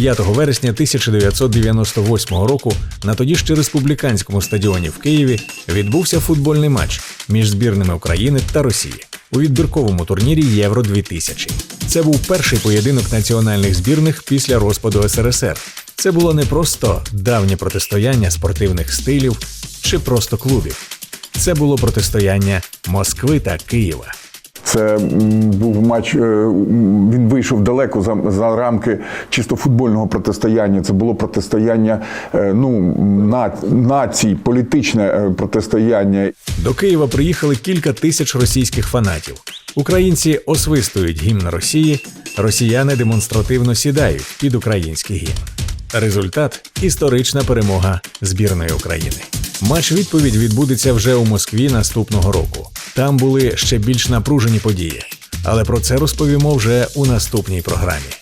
5 вересня 1998 року на тоді ще республіканському стадіоні в Києві відбувся футбольний матч між збірними України та Росії у відбірковому турнірі Євро 2000. Це був перший поєдинок національних збірних після розпаду СРСР. Це було не просто давнє протистояння спортивних стилів чи просто клубів. Це було протистояння Москви та Києва. Це був матч. е, Він вийшов далеко за, за рамки чисто футбольного протистояння. Це було протистояння е, ну, на, націй, політичне е, протистояння. До Києва приїхали кілька тисяч російських фанатів. Українці освистують гімн Росії, росіяни демонстративно сідають під український гімн. Результат історична перемога збірної України. Матч відповідь відбудеться вже у Москві наступного року. Там були ще більш напружені події, але про це розповімо вже у наступній програмі.